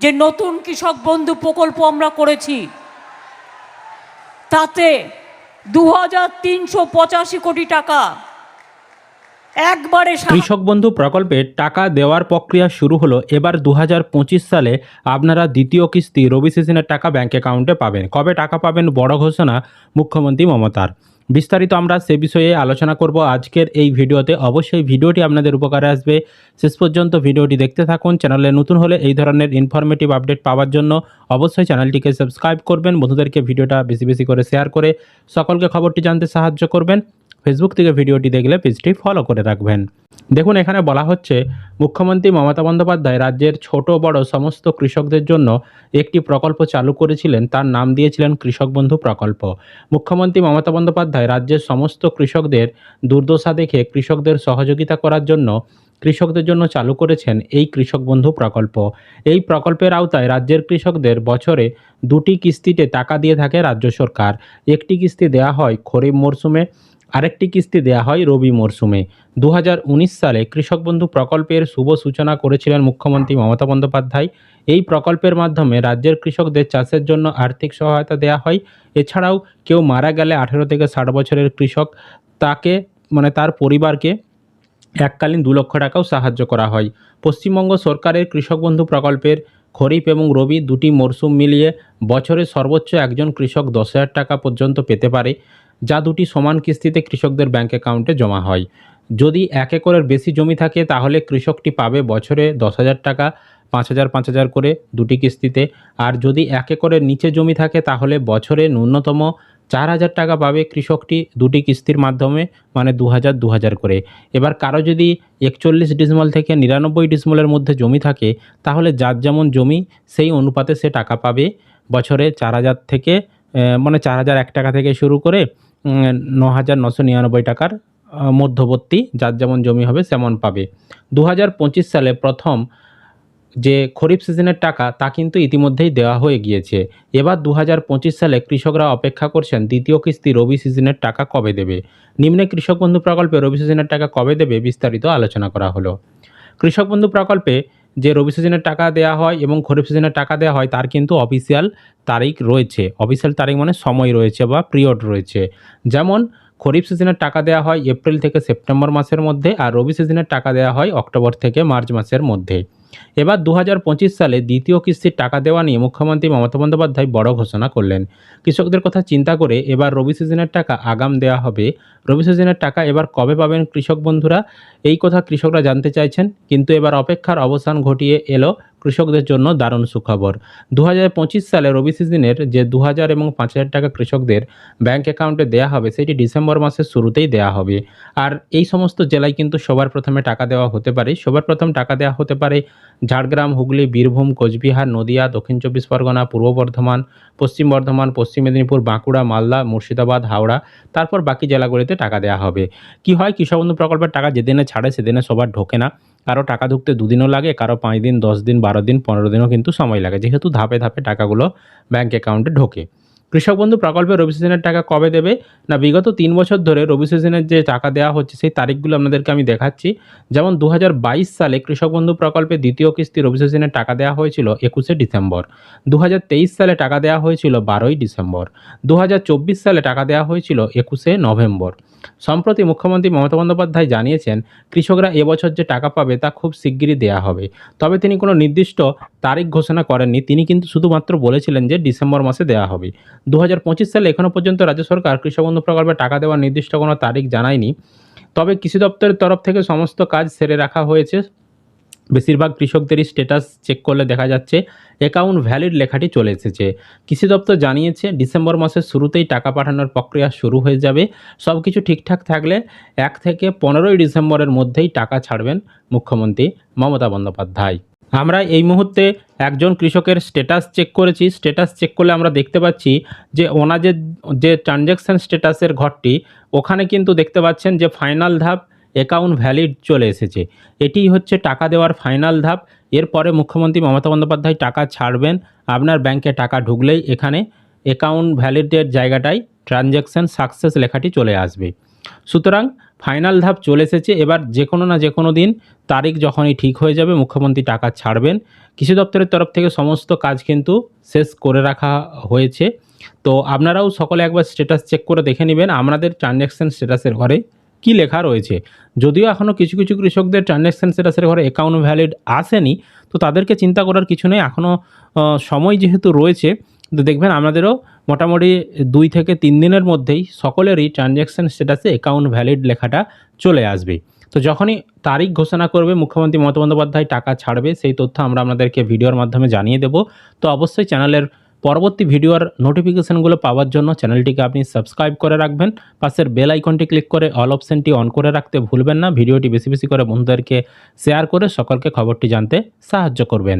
যে নতুন কৃষক বন্ধু প্রকল্প আমরা করেছি, তাতে দু হাজার তিনশো পঁচাশি কোটি টাকা একবারে কৃষক বন্ধু প্রকল্পে টাকা দেওয়ার প্রক্রিয়া শুরু হলো এবার দু হাজার পঁচিশ সালে। আপনারা দ্বিতীয় কিস্তি রবি সিজনের টাকা ব্যাংক অ্যাকাউন্টে পাবেন। কবে টাকা পাবেন বড় ঘোষণা মুখ্যমন্ত্রী মমতার। বিস্তারিত আমরা সে বিষয়ে আলোচনা করব আজকের এই ভিডিওতে। অবশ্যই ভিডিওটি আপনাদের উপকারে আসবে। শেষ পর্যন্ত ভিডিওটি দেখতে থাকুন। চ্যানেলে নতুন হলে এই ধরনের ইনফরমেটিভ আপডেট পাওয়ার জন্য অবশ্যই চ্যানেলটিকে সাবস্ক্রাইব করবেন। বন্ধুদেরকে ভিডিওটা বেশি বেশি করে শেয়ার করে সকলকে খবরটি জানতে সাহায্য করবেন। ফেসবুক থেকে ভিডিওটি দেখলে পেজটি ফলো করে রাখবেন। দেখুন, এখানে বলা হচ্ছে, মুখ্যমন্ত্রী মমতা বন্দ্যোপাধ্যায় রাজ্যের ছোট, বড় সমস্ত কৃষকদের জন্য একটি প্রকল্প চালু করেছিলেন। তার নাম দিয়েছিলেন কৃষক বন্ধু প্রকল্প। মুখ্যমন্ত্রী মমতা বন্দ্যোপাধ্যায় রাজ্যের সমস্ত কৃষকদের দুর্দশা দেখে কৃষকদের সহযোগিতা করার জন্য কৃষকদের জন্য চালু করেছেন এই কৃষক বন্ধু প্রকল্প। এই প্রকল্পের আওতায় রাজ্যের কৃষকদের বছরে দুটি কিস্তিতে টাকা দিয়ে থাকে রাজ্য সরকার। একটি কিস্তি দেওয়া হয় খরিফ মরশুমে আরেকটি কিস্তি দেওয়া হয় রবি মরশুমে দু হাজার উনিশ সালে কৃষক বন্ধু প্রকল্পের শুভ সূচনা করেছিলেন মুখ্যমন্ত্রী মমতা বন্দ্যোপাধ্যায়। এই প্রকল্পের মাধ্যমে রাজ্যের কৃষকদের চাষের জন্য আর্থিক সহায়তা দেওয়া হয়। এছাড়াও কেউ মারা গেলে আঠেরো থেকে ষাট বছরের কৃষক তাকে মানে তার পরিবারকে এককালীন দু লক্ষ টাকাও সাহায্য করা হয়। পশ্চিমবঙ্গ সরকারের কৃষক বন্ধু প্রকল্পের খরিফ এবং রবি দুটি মরশুম মিলিয়ে বছরে সর্বোচ্চ একজন কৃষক দশ হাজার টাকা পর্যন্ত পেতে পারে। যা দুটি সমান কিস্তিতে কৃষকদের ব্যাংক অ্যাকাউন্টে জমা হয়। যদি এক একরের বেশি জমি থাকে, তাহলে কৃষকটি পাবে বছরে দশ হাজার টাকা, পাঁচ হাজার পাঁচ হাজার করে দুটি কিস্তিতে। আর যদি এক একরের নিচে জমি থাকে, তাহলে বছরে ন্যূনতম চার হাজার টাকা পাবে কৃষকটি দুটি কিস্তির মাধ্যমে মানে দু হাজার দু হাজার করে। এবার কারও যদি একচল্লিশ ডিসমল থেকে নিরানব্বই ডিসমলের মধ্যে জমি থাকে, তাহলে যার যেমন জমি, সেই অনুপাতে সে টাকা পাবে। বছরে চার হাজার থেকে মানে চার হাজার, এক টাকা থেকে শুরু করে ন হাজার নশো নিরানব্বই টাকার মধ্যবর্তী, যার যেমন জমি হবে তেমন পাবে। দু হাজার পঁচিশ সালে প্রথম যে খরিফ সিজনের টাকা, তা কিন্তু ইতিমধ্যেই দেওয়া হয়ে গিয়েছে। এবার দু হাজার পঁচিশ সালে কৃষকরা অপেক্ষা করছেন দ্বিতীয় কিস্তি রবি সিজনের টাকা কবে দেবে? নিম্নে কৃষক বন্ধু প্রকল্পে রবি সিজনের টাকা কবে দেবে বিস্তারিত আলোচনা করা হলো। কৃষক বন্ধু প্রকল্পে যে রবি সিজনের টাকা দেওয়া হয় এবং খরিফ সিজনের টাকা দেওয়া হয়, তার কিন্তু অফিসিয়াল তারিখ রয়েছে। অফিসিয়াল তারিখ মানে সময় রয়েছে বা পিরিয়ড রয়েছে। যেমন, খরিফ সিজনের টাকা দেওয়া হয় এপ্রিল থেকে সেপ্টেম্বর মাসের মধ্যে আর রবি সিজনের টাকা দেওয়া হয় অক্টোবর থেকে মার্চ মাসের মধ্যে। এবার দু হাজার পঁচিশ সালে দ্বিতীয় কিস্তির টাকা দেওয়া নিয়ে মুখ্যমন্ত্রী মমতা বন্দ্যোপাধ্যায় বড় ঘোষণা করলেন। কৃষকদের কথা চিন্তা করে এবার রবি সিজনের টাকা আগাম দেওয়া হবে। রবি সিজনের টাকা এবার কবে পাবেন কৃষক বন্ধুরা? এই কথা কৃষকরা জানতে চাইছেন, কিন্তু এবার অপেক্ষার অবসান ঘটিয়ে এলো কৃষকদের জন্য দারুণ সুখবর। দু হাজার পঁচিশ সালে রবি সিজনের যে দু হাজার এবং পাঁচ হাজার টাকা কৃষকদের ব্যাংক অ্যাকাউন্টে দেওয়া হবে, সেটি ডিসেম্বর মাসের শুরুতেই দেওয়া হবে। আর এই সমস্ত জেলায় কিন্তু সবার প্রথমে টাকা দেওয়া হতে পারে। সবার প্রথম টাকা দেওয়া হতে পারে ঝাড়গ্রাম, হুগলি, বীরভূম, কোচবিহার, নদিয়া, দক্ষিণ চব্বিশ পরগনা, পূর্ব বর্ধমান, পশ্চিম বর্ধমান, পশ্চিম মেদিনীপুর, বাঁকুড়া, মালদা, মুর্শিদাবাদ, হাওড়া, তারপর বাকি জেলাগুলিতে টাকা দেওয়া হবে। কি হয়, কৃষক বন্ধু প্রকল্পের টাকা যেদিনে ছাড়ে, সেদিনে সবার ঢোকে না। কারও টাকা ঢুকতে দুদিনও লাগে, কারও পাঁচ দিন, দশ দিন, বারো দিন, পনেরো দিনও কিন্তু সময় লাগে। যেহেতু ধাপে ধাপে টাকাগুলো ব্যাঙ্ক অ্যাকাউন্টে ঢোকে। কৃষক বন্ধু প্রকল্পে রবি সিজনের টাকা কবে দেবে? না, বিগত তিন বছর ধরে রবি সিজনের যে টাকা দেওয়া হচ্ছে, সেই তারিখগুলো আপনাদেরকে আমি দেখাচ্ছি। যেমন দু হাজার বাইশ সালে কৃষক বন্ধু প্রকল্পে দ্বিতীয় কিস্তি রবি সিজনের টাকা দেওয়া হয়েছিল একুশে ডিসেম্বর। দু হাজার তেইশ সালে টাকা দেওয়া হয়েছিল বারোই ডিসেম্বর। দু হাজার চব্বিশ সালে টাকা দেওয়া হয়েছিল একুশে নভেম্বর। সম্প্রতি মুখ্যমন্ত্রী মমতা বন্দ্যোপাধ্যায় জানিয়েছেন, কৃষকরা এবছর যে টাকা পাবে তা খুব শিগগিরই দেওয়া হবে। তবে তিনি কোনো নির্দিষ্ট তারিখ ঘোষণা করেননি। তিনি কিন্তু শুধুমাত্র বলেছিলেন যে ডিসেম্বর মাসে দেওয়া হবে। দু হাজার পঁচিশ সালে এখনও পর্যন্ত রাজ্য সরকার কৃষক বন্ধু প্রকল্পে টাকা দেওয়ার নির্দিষ্ট কোনো তারিখ জানায়নি। তবে কৃষি দপ্তরের তরফ থেকে সমস্ত কাজ সেরে রাখা হয়েছে। বেশিরভাগ কৃষকদেরই স্ট্যাটাস চেক করলে দেখা যাচ্ছে অ্যাকাউন্ট ভ্যালিড লেখাটি চলে এসেছে। কৃষি দপ্তর জানিয়েছে, ডিসেম্বর মাসের শুরুতেই টাকা পাঠানোর প্রক্রিয়া শুরু হয়ে যাবে। সব কিছু ঠিকঠাক থাকলে এক থেকে পনেরোই ডিসেম্বরের মধ্যেই টাকা ছাড়বেন মুখ্যমন্ত্রী মমতা বন্দ্যোপাধ্যায়। আমরা এই মুহূর্তে একজন কৃষকের স্ট্যাটাস চেক করেছি। স্ট্যাটাস চেক করলে আমরা দেখতে পাচ্ছি যে ওনাদের যে ট্রানজ্যাকশান স্ট্যাটাসের ঘরটি, ওখানে কিন্তু দেখতে পাচ্ছেন যে ফাইনাল ধাপ অ্যাকাউন্ট ভ্যালিড চলে এসেছে। এটিই হচ্ছে টাকা দেওয়ার ফাইনাল ধাপ। এরপরে মুখ্যমন্ত্রী মমতা বন্দ্যোপাধ্যায় টাকা ছাড়বেন। আপনার ব্যাংকে টাকা ঢুকলেই এখানে অ্যাকাউন্ট ভ্যালিডের জায়গাটায় ট্রানজ্যাকশান সাকসেস লেখাটি চলে আসবে। সুতরাং ফাইনাল ধাপ চলে এসেছে। এবার যে কোনো না যে কোনো দিন তারিখ যখনই ঠিক হয়ে যাবে, মুখ্যমন্ত্রী টাকা ছাড়বেন। কৃষি দপ্তরের তরফ থেকে সমস্ত কাজ কিন্তু শেষ করে রাখা হয়েছে। তো আপনারাও সকলে একবার স্ট্যাটাস চেক করে দেখে নেবেন আমাদের ট্রানজ্যাকশান স্ট্যাটাসের ঘরে কি লেখা রয়েছে। যদিও এখনও কিছু কিছু কৃষকদের ট্রানজ্যাকশান স্ট্যাটাসের ঘরে অ্যাকাউন্ট ভ্যালিড আসেনি, তো তাদেরকে চিন্তা করার কিছু নেই। এখনও সময় যেহেতু রয়েছে, তো দেখবেন আমাদেরও মোটামুটি দুই থেকে তিন দিনের মধ্যেই সকলেরই ট্রানজ্যাকশান স্ট্যাটাসে অ্যাকাউন্ট ভ্যালিড লেখাটা চলে আসবে। তো যখনই তারিখ ঘোষণা করবে, মুখ্যমন্ত্রী মমতা বন্দ্যোপাধ্যায় টাকা ছাড়বে, সেই তথ্য আমরা আপনাদেরকে ভিডিওর মাধ্যমে জানিয়ে দেব। তো অবশ্যই চ্যানেলের পরবর্তী ভিডিওর নোটিফিকেশানগুলো পাওয়ার জন্য চ্যানেলটিকে আপনি সাবস্ক্রাইব করে রাখবেন। পাশের বেল আইকনটি ক্লিক করে অল অপশানটি অন করে রাখতে ভুলবেন না। ভিডিওটি বেশি বেশি করে বন্ধুদেরকে শেয়ার করে সকলকে খবরটি জানতে সাহায্য করবেন।